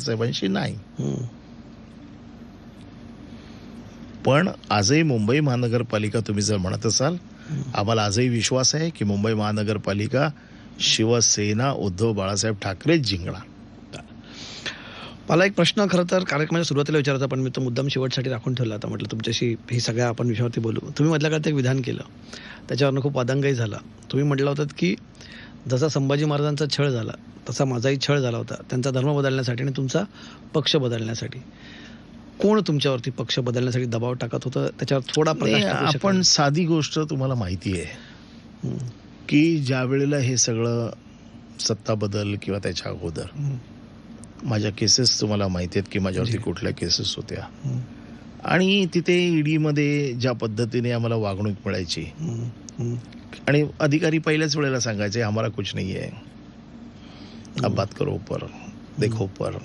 साहेबांशी नाही. पण आजही मुंबई महानगरपालिका तुम्ही जर म्हणत असाल आम्हाला आजही विश्वास आहे की मुंबई महानगरपालिका शिवसेना उद्धव बाळासाहेब ठाकरेच जिंकणार. मला एक प्रश्न खरं तर कार्यक्रमाच्या सुरुवातीला विचारायचा पण मी तो मुद्दाम शेवटसाठी राखून ठेवला आता म्हटलं तुमच्याशी ही सगळ्या आपण विषयावरती बोलू. तुम्ही मधल्या काळात एक विधान केलं? त्याच्यावरनं खूप वादंगही झाला. तुम्ही म्हटलं होतं की जसा संभाजी महाराजांचा छळ झाला तसा माझाही छळ झाला होता. त्यांचा धर्म बदलण्यासाठी आणि तुमचा पक्ष बदलण्यासाठी. कोण तुमच्यावरती पक्ष बदलण्यासाठी दबाव टाकत होतं? त्याच्यावर थोडा प्रकाश? आपण साधी गोष्ट तुम्हाला माहिती आहे. की ज्या वेळेला हे सगळं सत्ता बदल किंवा त्याच्या अगोदर माझ्या केसेस तुम्हाला माहिती आहेत की माझ्यावरती. कुठल्या केसेस होत्या. आणि तिथे ईडीमध्ये ज्या पद्धतीने आम्हाला वागणूक मिळायची आणि अधिकारी पहिल्याच वेळेला सांगायचे हमारा कुछ नहीं है अब बात करो ऊपर देखो ऊपर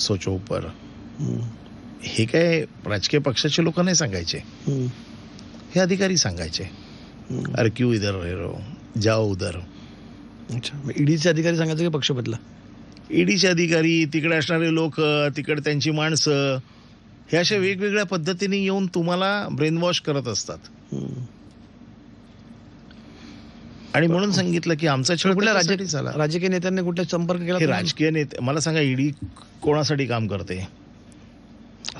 सोचो ऊपर. हे काय राजकीय पक्षाचे लोक नाही सांगायचे. हे अधिकारी सांगायचे. अरे क्यू इधर हो जाओ उधर. अच्छा ईडीचे अधिकारी सांगायचं की पक्ष बदला? ईडीचे अधिकारी तिकडे असणारे लोक तिकडे त्यांची माणसं हे अशा वेगवेगळ्या पद्धतीने येऊन तुम्हाला ब्रेन वॉश करत असतात. आणि म्हणून सांगितलं की आमचा छळ कुठल्या त्याच्यासाठी राज्य झाला. राजकीय नेत्यांनी कुठे संपर्क केला? राजकीय नेते मला सांगा ईडी कोणासाठी काम करते?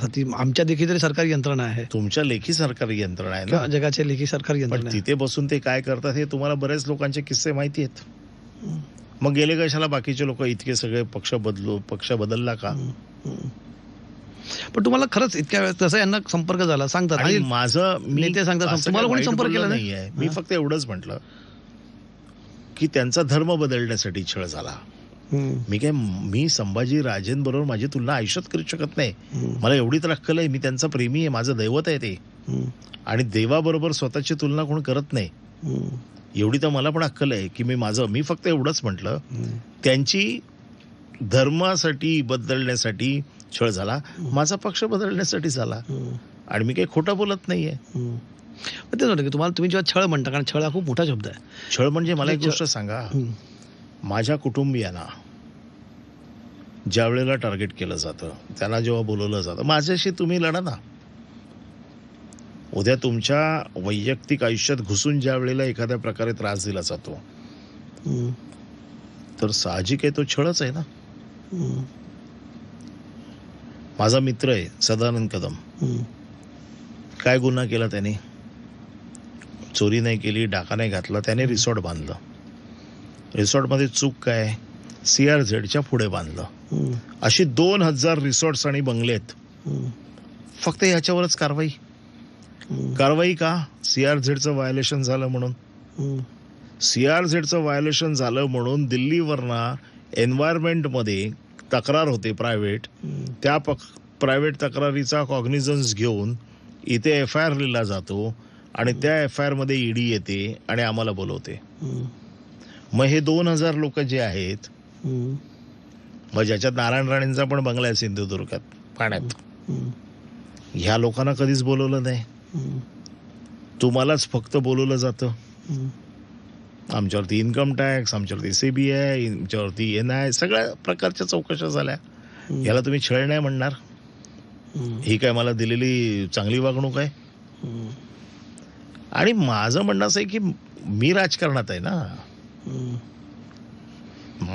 ती आमच्या देखील तरी सरकारी यंत्रणा आहे. तुमच्या लेखी सरकारी यंत्रणा आहे ना? जगाच्या लेखी सरकारी यंत्रणा तिथे बसून ते काय करतात हे तुम्हाला बरेच लोकांचे किस्से माहिती आहेत. मग गेले कशाला बाकीचे लोक? इतके सगळे पक्ष बदलू पक्ष बदलला का. पण तुम्हाला खरंच इतक्या वेळ तसा यांना संपर्क झाला सांगतात. माझं मी नेते सांगतात, तुम्हाला कोणी संपर्क केला नाही? मी. फक्त एवढंच म्हटलं. की त्यांचा धर्म बदलण्यासाठी छळ झाला. मी काय मी संभाजी राजेंबरोबर माझी तुलना आयुष्यात करू शकत नाही. मला एवढी तर अक्कल आहे मी त्यांचा प्रेमी आहे माझं दैवत आहे ते. आणि देवाबरोबर स्वतःची तुलना कोण करत नाही. एवढी तर मला पण अक्कल आहे की मी माझं मी फक्त एवढंच म्हटलं. त्यांची धर्मासाठी बदलण्यासाठी छळ झाला. माझा पक्ष बदलण्यासाठी झाला. आणि मी काही खोटं बोलत नाहीये. तेच म्हणतो की तुम्हाला तुम्ही जेव्हा छळ म्हणता कारण छळ हा खूप मोठा शब्द आहे. छळ म्हणजे मला एक छळ- गोष्ट सांगा. माझ्या कुटुंबियांना ज्या वेळेला टार्गेट केलं जातं त्यांना जेव्हा बोलवलं जातं माझ्याशी तुम्ही लढा ना. उद्या तुमच्या वैयक्तिक आयुष्यात घुसून ज्या वेळेला एखाद्या प्रकारे त्रास दिला जातो. तर साहजिक आहे तो छळच आहे ना. माझा मित्र आहे सदानंद कदम. काय गुन्हा केला त्याने? चोरी नाही केली डाका नाही घातला त्याने रिसॉर्ट बांधलं. रिसॉर्टमध्ये चूक काय? सी आर झेडच्या पुढे बांधलं. अशी दोन हजार रिसॉर्ट्स आणि बंगले आहेत. फक्त ह्याच्यावरच कारवाई. कारवाई का? सी आर झेडचं व्हायोलेशन झालं म्हणून. सी आर झेडचं व्हायोलेशन झालं म्हणून दिल्लीवरनं एन्व्हायरमेंटमध्ये तक्रार होते प्रायव्हेट त्या प्रायव्हेट तक्रारीचा कॉग्निझन्स घेऊन इथे एफ आय आर लिहिला जातो. आणि त्या एफ आय आरमध्ये ईडी येते आणि आम्हाला बोलवते. मग हे दोन हजार लोक जे आहेत मग ज्याच्यात नारायण राणेंचा पण बंगला आहे सिंधुदुर्गात पाण्यात. ह्या लोकांना कधीच बोलवलं नाही. तुम्हालाच फक्त बोलवलं जातं. आमच्यावरती इन्कम टॅक्स आमच्यावरती सीबीआय आमच्यावरती एन आय सगळ्या प्रकारच्या चौकशा झाल्या. याला तुम्ही छळ नाही म्हणणार. ही काय मला दिलेली चांगली वागणूक आहे? आणि माझं म्हणणं असं आहे की मी राजकारणात आहे ना.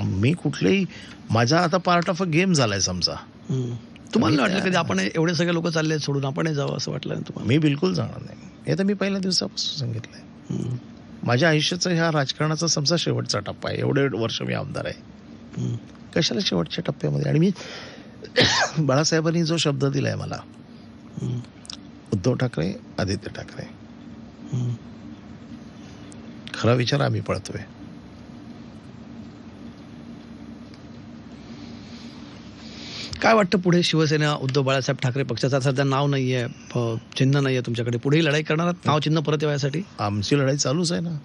मी कुठलेही माझा आता पार्ट ऑफ अ गेम झालाय समजा. तुम्हाला वाटलं कधी आपण एवढे सगळे लोक चालले आहेत सोडून आपणही जावं असं वाटलं तुम्हाला? मी बिलकुल जाणार नाही. हे तर मी पहिल्या दिवसापासून सांगितलंय. माझ्या आयुष्याचा ह्या राजकारणाचा समजा शेवटचा टप्पा आहे. एवढे वर्ष मी आमदार आहे. कशाला शेवटच्या टप्प्यामध्ये? आणि मी बाळासाहेबांनी जो शब्द दिलाय मला उद्धव ठाकरे आदित्य ठाकरे. खरा विचार आम्ही पळतोय. काय वाटतं पुढे शिवसेना उद्धव बाळासाहेब ठाकरे पक्षाचा? सध्या नाव नाहीये प- चिन्ह नाहीये तुमच्याकडे. पुढे लढाई करणार? नाव चिन्ह परत यासाठी आमची लढाई चालूच आहे ना.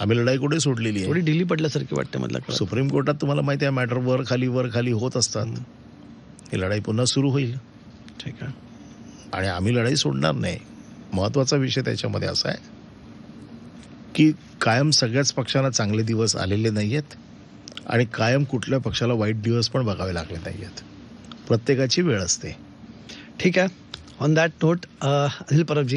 आम्ही लढाई कुठे सोडलेली आहे? थोडी ढिली पडल्यासारखी वाटते काळात. सुप्रीम कोर्टात तुम्हाला माहिती आहे मॅटर वर खाली वर खाली होत असतात. ही लढाई पुन्हा सुरू होईल. ठीक आहे. आणि आम्ही लढाई सोडणार नाही. महत्त्वाचा विषय त्याच्यामध्ये असा आहे की कायम सगळ्याच पक्षांना चांगले दिवस आलेले नाही आहेत आणि कायम कुठल्या पक्षाला वाईट दिवस पण बघावे लागले नाही आहेत प्रत्येकाची वेळ असते. ठीक आहे? On that note Anil परबजी